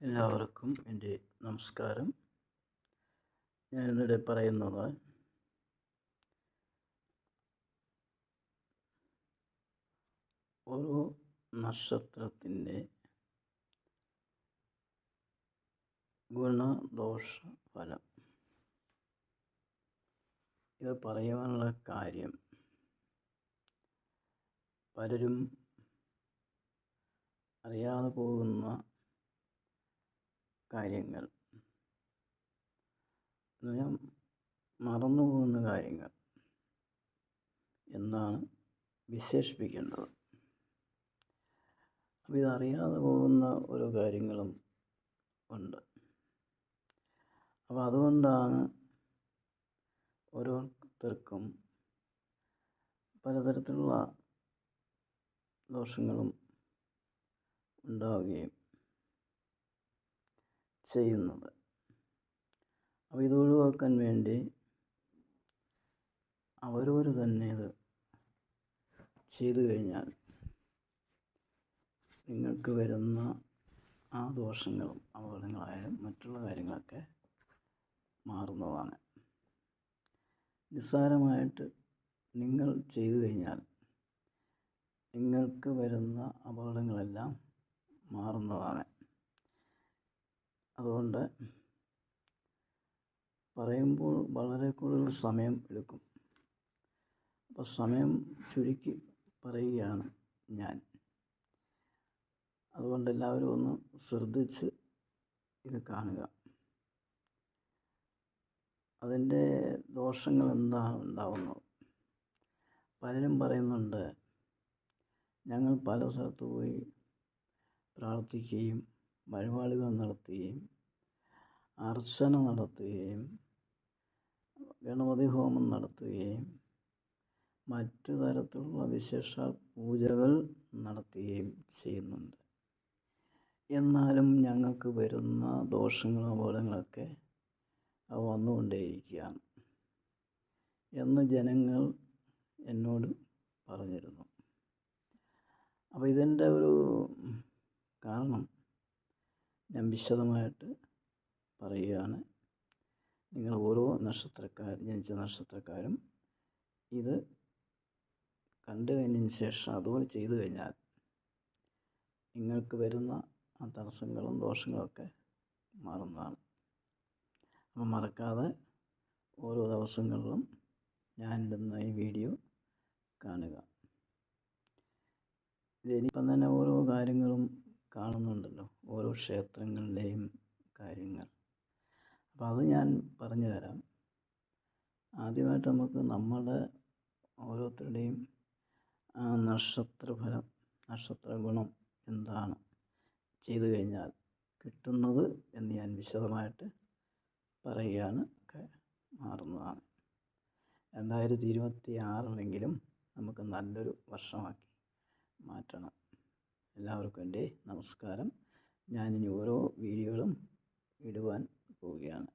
എല്ലാവർക്കും എന്റെ നമസ്കാരം. ഞാനിന്നിവിടെ പറയുന്നത് ഓരോ നക്ഷത്രത്തിന്റെ ഗുണദോഷ ഫലം ഇത് പറയുവാനുള്ള കാര്യം പലരും അറിയാതെ പോകുന്ന കാര്യങ്ങൾ. എന്നുവെച്ചാൽ മറന്നു പോകുന്ന കാര്യങ്ങൾ എന്നാണ് വിശേഷിപ്പിക്കേണ്ടത്. അപ്പോൾ ഇതറിയാതെ പോകുന്ന ഓരോ കാര്യങ്ങളും ഉണ്ട്. അപ്പോൾ അതുകൊണ്ടാണ് ഓരോരുത്തർക്കും പലതരത്തിലുള്ള ദോഷങ്ങളും ഉണ്ടാവുകയും ചെയ്യുന്നത്. അപ്പോൾ ഇത് ഒഴിവാക്കാൻ വേണ്ടി അവരവർ തന്നെ ഇത് ചെയ്തു കഴിഞ്ഞാൽ നിങ്ങൾക്ക് വരുന്ന ആ ദോഷങ്ങളും അപകടങ്ങളായാലും മറ്റുള്ള കാര്യങ്ങളൊക്കെ മാറുന്നതാണ്. നിസ്സാരമായിട്ട് നിങ്ങൾ ചെയ്തു കഴിഞ്ഞാൽ നിങ്ങൾക്ക് വരുന്ന അപകടങ്ങളെല്ലാം മാറുന്നതാണ്. അതുകൊണ്ട് പറയുമ്പോൾ വളരെ കൂടുതൽ സമയം എടുക്കും. അപ്പോൾ സമയം ചുരുക്കി പറയുകയാണ് ഞാൻ. അതുകൊണ്ട് എല്ലാവരും ഒന്ന് ശ്രദ്ധിച്ച് ഇത് കാണുക. അതിന്റെ ദോഷങ്ങൾ എന്താണ് ഉണ്ടാവുന്നത്? പലരും പറയുന്നുണ്ട് ഞങ്ങൾ പല സ്ഥലത്ത് പോയി പ്രാർത്ഥിക്കുകയും വഴിപാടുകൾ നടത്തുകയും അർച്ചന നടത്തുകയും ഗണപതി ഹോമം നടത്തുകയും മറ്റു തരത്തിലുള്ള വിശേഷ പൂജകൾ നടത്തുകയും ചെയ്യുന്നുണ്ട്. എന്നാലും ഞങ്ങൾക്ക് വരുന്ന ദോഷങ്ങളും അപകടങ്ങളൊക്കെ വന്നുകൊണ്ടേയിരിക്കുകയാണ് എന്ന് ജനങ്ങൾ എന്നോട് പറഞ്ഞിരുന്നു. അപ്പോൾ ഇതിന്റെ ഒരു കാരണം. ഞാൻ വിശദമായിട്ട് പറയുകയാണ്. നിങ്ങൾ ഓരോ നക്ഷത്രക്കാർ ജനിച്ച നക്ഷത്രക്കാരും ഇത് കണ്ടു കഴിഞ്ഞതിന് ശേഷം അതുപോലെ ചെയ്തു കഴിഞ്ഞാൽ നിങ്ങൾക്ക് വരുന്ന ആ തടസ്സങ്ങളും ദോഷങ്ങളൊക്കെ മാറുന്നതാണ്. അപ്പം മറക്കാതെ ഓരോ ദിവസങ്ങളിലും ഞാനിടുന്ന ഈ വീഡിയോ കാണുക. ഇതിനിപ്പം തന്നെ ഓരോ കാര്യങ്ങളും കാണുന്നുണ്ടല്ലോ. ഓരോ ക്ഷേത്രങ്ങളുടെയും അപ്പോൾ അത് ഞാൻ പറഞ്ഞു തരാം ആദ്യമായിട്ട് നമുക്ക് നമ്മുടെ ഓരോരുത്തരുടെയും നക്ഷത്രഫലം നക്ഷത്ര ഗുണം എന്താണ് ചെയ്തു കഴിഞ്ഞാൽ കിട്ടുന്നത് എന്ന് ഞാൻ വിശദമായിട്ട് പറയുകയാണ്. മാറുന്നതാണ്. രണ്ടായിരത്തി ഇരുപത്തി ആറിലെങ്കിലും നമുക്ക് നല്ലൊരു വർഷമാക്കി മാറ്റണം. എല്ലാവർക്കും എന്റെ നമസ്കാരം. ഞാനിനി ഓരോ വീഡിയോകളും ഇടുവാൻ 不一样了。